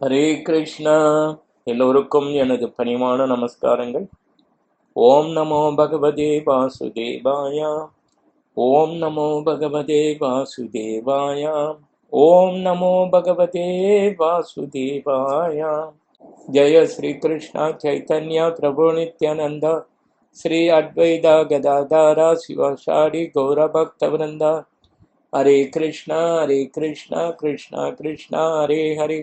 ஹரே கிருஷ்ணா. எல்லோருக்கும் எனது பணிவான நமஸ்காரங்கள். ஓம் நமோ பகவதே வாசுதேவாயா. ஓம் நமோ பகவதே வாசுதேவாயா. ஓம் நமோ பகவதே வாசுதேவாயா. ஜெய ஸ்ரீ கிருஷ்ணா சைத்தன்யா பிரபு நித்யானந்தா. ஸ்ரீ அத்வைதா கதாதாரா சிவசாரி கௌரபக்தவருந்தா ஹரே கிருஷ்ணா ஹரே கிருஷ்ணா கிருஷ்ணா கிருஷ்ணா ஹரே ஹரே.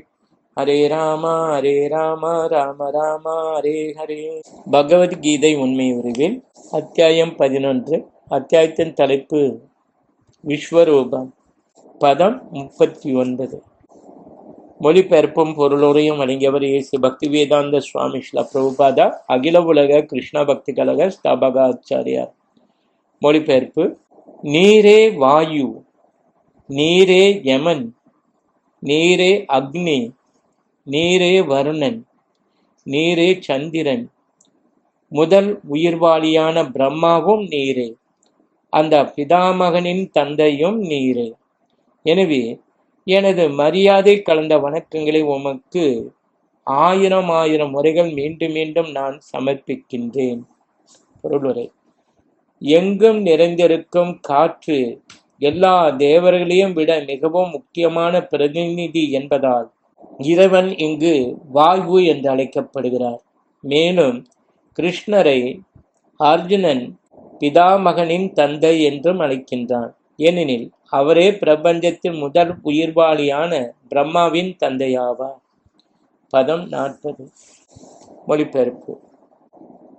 ஹரே ராமா ஹரே ராமா ராம ராமா ஹரே ஹரே. பகவத்கீதை உண்மை உருவில் அத்தியாயம் பதினொன்று அத்தியாயத்தின் தலைப்பு விஸ்வரூபம் பதம் முப்பத்தி ஒன்பது. மொழிபெயர்ப்பும் பொருளுரையும் வழங்கியவர் இயேசு பக்தி வேதாந்த சுவாமி ஸ்ல பிரபுபாதா அகில உலக கிருஷ்ண பக்தி கழக ஸ்தாபக ஆச்சாரியார் மொழிபெயர்ப்பு நீரே வாயு நீரே யமன் நீரே அக்னி நீரே வருணன் நீரே சந்திரன். முதல் உயிர்வாளியான பிரம்மாவும் நீரே. அந்த பிதாமகனின் தந்தையும் நீரே. எனவே எனது மரியாதை கலந்த வணக்கங்களை உமக்கு ஆயிரம் ஆயிரம் முறைகள் மீண்டும் மீண்டும் நான் சமர்ப்பிக்கின்றேன். பொருளுரை எங்கும் நிறைந்திருக்கும் காற்று எல்லா தேவர்களையும் விட மிகவும் முக்கியமான பிரதிநிதி என்பதால் இறைவன் இங்கு வாயு என்று அழைக்கப்படுகிறார். மேலும் கிருஷ்ணரை அர்ஜுனன் பிதாமகனின் தந்தை என்றும் அழைக்கின்றான். ஏனெனில் அவரே பிரபஞ்சத்தின் முதல் உயிர்வாளியான பிரம்மாவின் தந்தையாவார். பதம் நாற்பது. மொழிபெயர்ப்பு.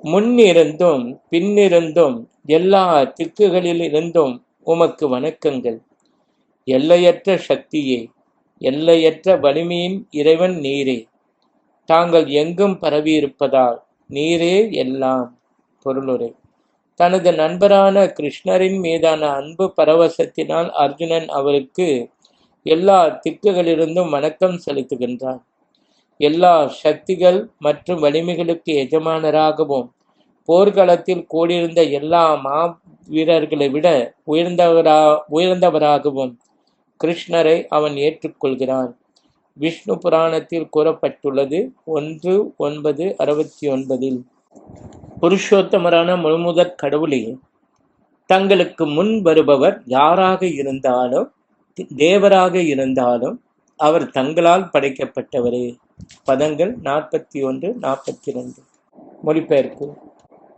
முன்னிருந்தும் பின்னிருந்தும் எல்லா திக்குகளிலிருந்தும் உமக்கு வணக்கங்கள். எல்லையற்ற சக்தியே எல்லையற்ற வலிமையின் இறைவன் நீரே. தாங்கள் எங்கும் பரவியிருப்பதால் நீரே எல்லாம். பொருளுரை. தனது நண்பரான கிருஷ்ணரின் மீதான அன்பு பரவசத்தினால் அர்ஜுனன் அவருக்கு எல்லா திக்குகளிலிருந்தும் வணக்கம் செலுத்துகின்றான். எல்லா சக்திகள் மற்றும் வலிமைகளுக்கு எஜமானராகவும் போர்க்களத்தில் கூடியிருந்த எல்லா மா வீரர்களை விட உயர்ந்தவரா உயர்ந்தவராகவும் கிருஷ்ணரை அவன் ஏற்றுக்கொள்கிறான். விஷ்ணு புராணத்தில் கூறப்பட்டுள்ளது ஒன்று ஒன்பது அறுபத்தி ஒன்பதில். புருஷோத்தமரான முழுமுதற் கடவுளே தங்களுக்கு முன் வருபவர் யாராக இருந்தாலும் தேவராக இருந்தாலும் அவர் தங்களால் படைக்கப்பட்டவரே. பதங்கள் நாற்பத்தி ஒன்று நாற்பத்தி ரெண்டு. மொழிபெயர்ப்பு.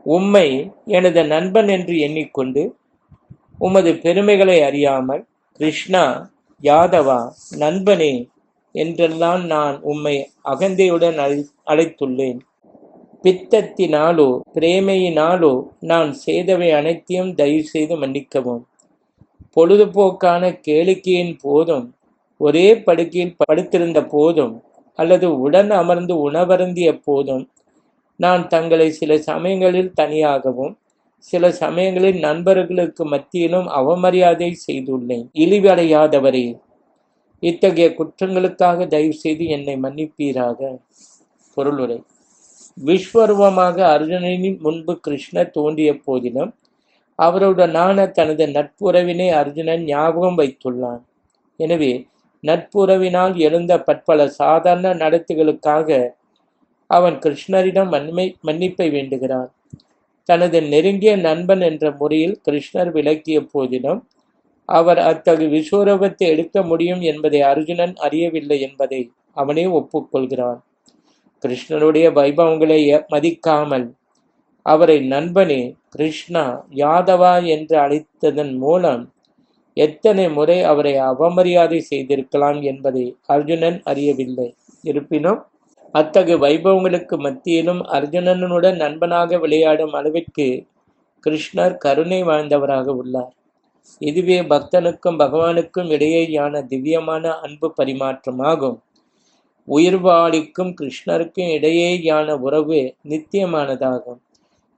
உம்மை எனது நண்பன் என்று எண்ணிக்கொண்டு உமது பெருமைகளை அறியாமல் கிருஷ்ணா யாதவா நண்பனே என்றெல்லாம் நான் உம்மை அகந்தையுடன் அழை அழைத்துள்ளேன். பித்தத்தினாலோ பிரேமையினாலோ நான் செய்தவை அனைத்தையும் தயவு செய்து மன்னிக்கவும். பொழுதுபோக்கான கேளிக்கையின் போதும் ஒரே படுக்கையில் படுத்திருந்த போதும் அல்லது உடன் அமர்ந்து உணவருந்திய போதும் நான் தங்களை சில சமயங்களில் தனியாகவும் சில சமயங்களில் நண்பர்களுக்கு மத்தியிலும் அவமரியாதை செய்துள்ளேன். இழிவடையாதவரே இத்தகைய குற்றங்களுக்காக தயவு செய்து என்னை மன்னிப்பீராக. பொருளுரை விஸ்வரூபமாக அர்ஜுனனின் முன்பு கிருஷ்ணர் தோன்றிய போதிலும் அவருடனான தனது நட்புறவினை அர்ஜுனன் ஞாபகம் வைத்துள்ளான். எனவே நட்புறவினால் எழுந்த பற்பல சாதாரண நடத்துகளுக்காக அவன் கிருஷ்ணரிடம் மன்மை மன்னிப்பை வேண்டுகிறான். தனது நெருங்கிய நண்பன் என்ற முறையில் கிருஷ்ணர் விளக்கிய போதிலும் அவர் அத்தகு விஸ்வரூபத்தை எடுக்க முடியும் என்பதை அர்ஜுனன் அறியவில்லை என்பதை அவனே ஒப்புக்கொள்கிறான். கிருஷ்ணனுடைய வைபவங்களை மதிக்காமல் அவரை நண்பனே கிருஷ்ணா யாதவா என்று அழைத்ததன் மூலம் எத்தனை முறை அவரை அவமரியாதை செய்திருக்கலாம் என்பதை அர்ஜுனன் அறியவில்லை. இருப்பினும் அத்தகு வைபவங்களுக்கு மத்தியிலும் அர்ஜுனனுடன் நண்பனாக விளையாடும் அளவிற்கு கிருஷ்ணர் கருணை வாழ்ந்தவராக உள்ளார். இதுவே பக்தனுக்கும் பகவானுக்கும் இடையேயான திவ்யமான அன்பு பரிமாற்றமாகும். உயிர்வாளிக்கும் கிருஷ்ணருக்கும் இடையேயான உறவு நித்தியமானதாகும்.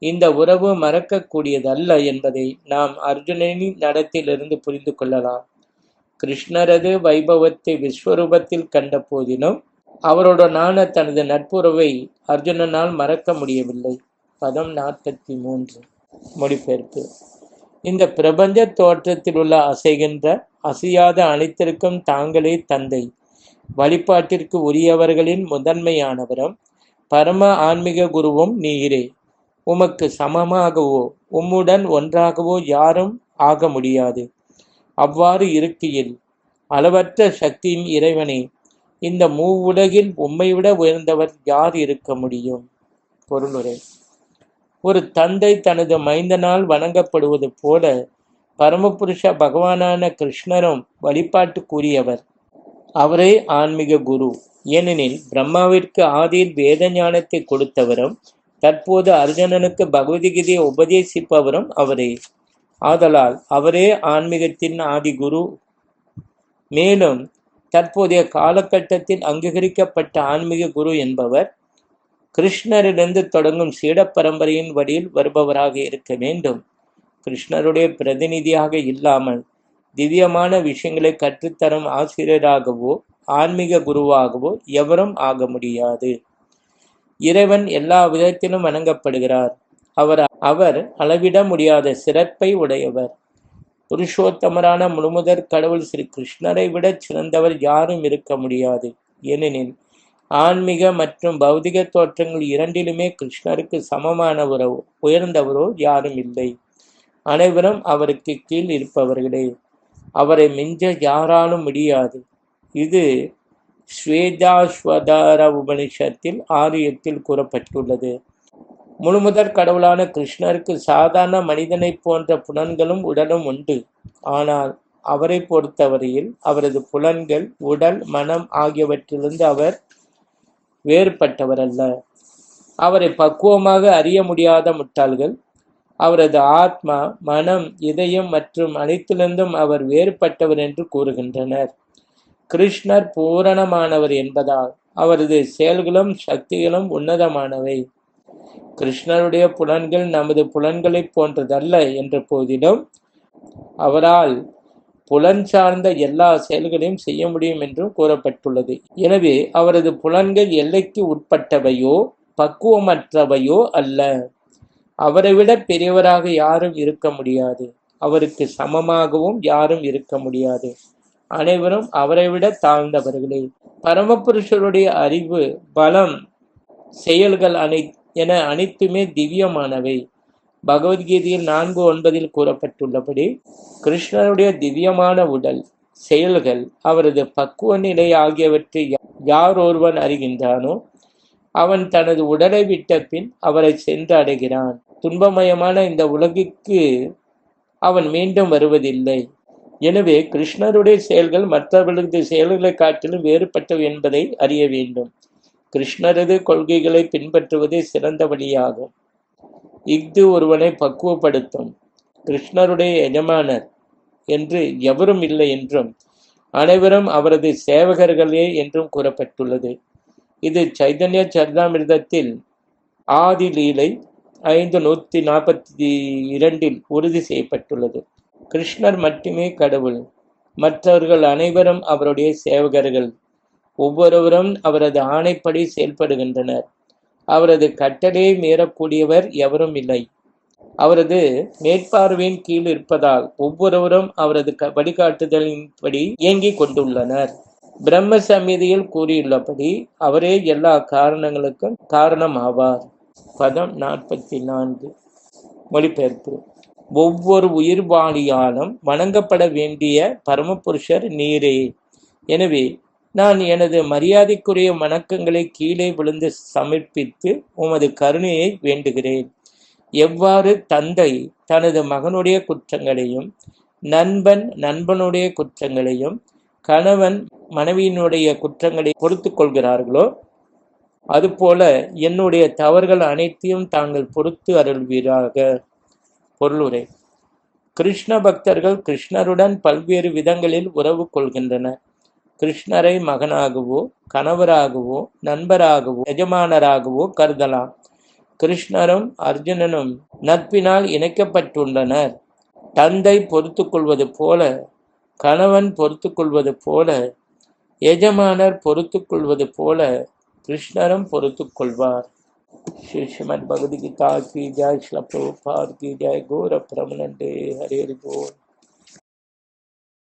இந்த உறவு மறக்கக்கூடியதல்ல என்பதை நாம் அர்ஜுனனின் நடத்திலிருந்து புரிந்து கொள்ளலாம். கிருஷ்ணரது வைபவத்தை விஸ்வரூபத்தில் கண்ட போதிலும் அவரோடனான தனது நட்புறவை அர்ஜுனனால் மறக்க முடியவில்லை. பதம் நாற்பத்தி மூன்று மொழிபெயர்ப்பு இந்த பிரபஞ்ச தோற்றத்தில் உள்ள அசைகின்ற அசையாத அனைத்திற்கும் தாங்களே தந்தை. வழிபாட்டிற்கு உரியவர்களின் முதன்மையானவரும் பரம ஆன்மீக குருவும் நீரே. உமக்கு சமமாகவோ உம்முடன் ஒன்றாகவோ யாரும் ஆக முடியாது. அவ்வாறு இருக்கையில் அளவற்ற சக்தியின் இறைவனே இந்த மூவுலகில் உம்மை விட உயர்ந்தவர் யார் இருக்க முடியும்? பொருளுரை. ஒரு தந்தை தனது மைந்தனால் வணங்கப்படுவது போல பரமபுருஷ பகவானான கிருஷ்ணரும் வழிபாட்டுக்குரியவர் அவரே ஆன்மீக குரு. ஏனெனில் பிரம்மாவிற்கு ஆதியில் வேத ஞானத்தை கொடுத்தவரும் தற்போது அர்ஜுனனுக்கு பகவதிகீதையை உபதேசிப்பவரும் அவரே. ஆதலால் அவரே ஆன்மீகத்தின் ஆதி குரு மேலும் தற்போதைய காலகட்டத்தில் அங்கீகரிக்கப்பட்ட ஆன்மீக குரு என்பவர் கிருஷ்ணரிலிருந்து தொடங்கும் சீட பரம்பரையின் வழியில் வருபவராக இருக்க வேண்டும். கிருஷ்ணருடைய பிரதிநிதியாக இல்லாமல் திவ்யமான விஷயங்களை கற்றுத்தரும் ஆசிரியராகவோ ஆன்மீக குருவாகவோ எவரும் ஆக முடியாது. இறைவன் எல்லா விதத்திலும் வணங்கப்படுகிறார். அவர் அவர் அளவிட முடியாத சிறப்பை உடையவர். புருஷோத்தமரான முழுமுதற் கடவுள் ஸ்ரீ கிருஷ்ணரை விட சிறந்தவர் யாரும் இருக்க முடியாது. ஏனெனில் ஆன்மீக மற்றும் பௌதிக தோற்றங்கள் இரண்டிலுமே கிருஷ்ணருக்கு சமமானவரோ உயர்ந்தவரோ யாரும் இல்லை. அனைவரும் அவருக்கு கீழ் இருப்பவர்களே. அவரை மிஞ்ச யாராலும் முடியாது. இது ஸ்வேதாஸ்வதார உபனிஷத்தில் ஆரியத்தில் கூறப்பட்டுள்ளது. முழுமுதற் கடவுளான கிருஷ்ணருக்கு சாதாரண மனிதனைப் போன்ற புலன்களும் உடலும் உண்டு. ஆனால் அவரை பொறுத்தவரையில் அவரது புலன்கள் உடல் மனம் ஆகியவற்றிலிருந்து அவர் வேறுபட்டவர் அல்ல அவரை பக்குவமாக அறிய முடியாத முட்டாள்கள். அவரது ஆத்மா மனம் இதயம் மற்றும் அனைத்திலிருந்தும் அவர் வேறுபட்டவர் என்று கூறுகின்றனர். கிருஷ்ணர் பூரணமானவர் என்பதால் அவரது செயல்களும் சக்திகளும் உன்னதமானவை. கிருஷ்ணருடைய புலன்கள் நமது புலன்களைப் போன்றதல்ல என்ற போதிலும் அவரால் புலன் சார்ந்த எல்லா செயல்களையும் செய்ய முடியும் என்றும் கூறப்பட்டுள்ளது. எனவே அவரது புலன்கள் எல்லைக்கு உட்பட்டவையோ பக்குவமற்றவையோ அல்ல. அவரை விட பெரியவராக யாரும் இருக்க முடியாது. அவருக்கு சமமாகவும் யாரும் இருக்க முடியாது. அனைவரும் அவரை விட தாழ்ந்தவர்களே. பரமபுருஷருடைய அறிவு பலம் செயல்கள் அனை என அனைத்துமே திவ்யமானவை. பகவத்கீதையில் நான்கு ஒன்பதில் கூறப்பட்டுள்ளபடி கிருஷ்ணருடைய திவ்யமான உடல் செயல்கள் அவரது பக்குவ நிலை ஆகியவற்றை யார் ஒருவன் அறிகின்றானோ அவன் தனது உடலை விட்ட பின் அவரை சென்று அடைகிறான். துன்பமயமான இந்த உலகிற்கு அவன் மீண்டும் வருவதில்லை. எனவே கிருஷ்ணருடைய செயல்கள் மற்றவர்களது செயல்களை காட்டிலும் வேறுபட்டவை என்பதை அறிய வேண்டும். கிருஷ்ணரது கொள்கைகளை பின்பற்றுவதே சிறந்த வழியாகும். இஃது ஒருவனை பக்குவப்படுத்தும். கிருஷ்ணருடைய எஜமானர் என்று எவரும் இல்லை என்றும் அனைவரும் அவரது சேவகர்களே என்றும் கூறப்பட்டுள்ளது. இது சைதன்ய சரிதாமிர்தத்தில் ஆதி லீலை ஐந்து நூற்றி நாற்பத்தி இரண்டில் உறுதி செய்யப்பட்டுள்ளது. கிருஷ்ணர் மட்டுமே கடவுள். மற்றவர்கள் அனைவரும் அவருடைய சேவகர்கள். ஒவ்வொருவரும் அவரது ஆணைப்படி செயல்படுகின்றனர். அவரது கட்டளையை மீறக்கூடியவர் எவரும் இல்லை. அவரது மேற்பார்வையின் கீழ் இருப்பதால் ஒவ்வொருவரும் அவரது வழிகாட்டுதலின்படி இயங்கிக் கொண்டுள்ளனர். பிரம்ம சமிதியில் கூறியுள்ளபடி அவரே எல்லா காரணங்களுக்கும் காரணம் ஆவார் பதம் நாற்பத்தி நான்கு மொழிபெயர்ப்பு. ஒவ்வொரு உயிர்வாளியாலும் வணங்கப்பட வேண்டிய பரமபுருஷர் நீரே. எனவே நான் எனது மரியாதைக்குரிய வணக்கங்களை கீழே விழுந்து சமர்ப்பித்து உமது கருணையை வேண்டுகிறேன். எவ்வாறு தந்தை தனது மகனுடைய குற்றங்களையும் நண்பன் நண்பனுடைய குற்றங்களையும் கணவன் மனைவியினுடைய குற்றங்களை பொறுத்து கொள்கிறார்களோ அதுபோல என்னுடைய தவறுகள் அனைத்தையும் தாங்கள் பொறுத்து அருள்வீராக. பொருளுரை. கிருஷ்ண பக்தர்கள் கிருஷ்ணருடன் பல்வேறு விதங்களில் உறவு கொள்கின்றனர். கிருஷ்ணரை மகனாகவோ கணவராகவோ நண்பராகவோ எஜமானராகவோ கருதலாம் கிருஷ்ணரும் அர்ஜுனனும் நட்பினால் இணைக்கப்பட்டுள்ளனர் தந்தை பொறுத்து கொள்வது போல கணவன் பொறுத்து கொள்வது போல எஜமானர் பொறுத்து கொள்வது போல கிருஷ்ணரும் பொறுத்து கொள்வார் श्री श्रीमद भगवद गीता की जय श्री प्रभुपाद की जय गौर प्रमनंदे हरे हरि बोल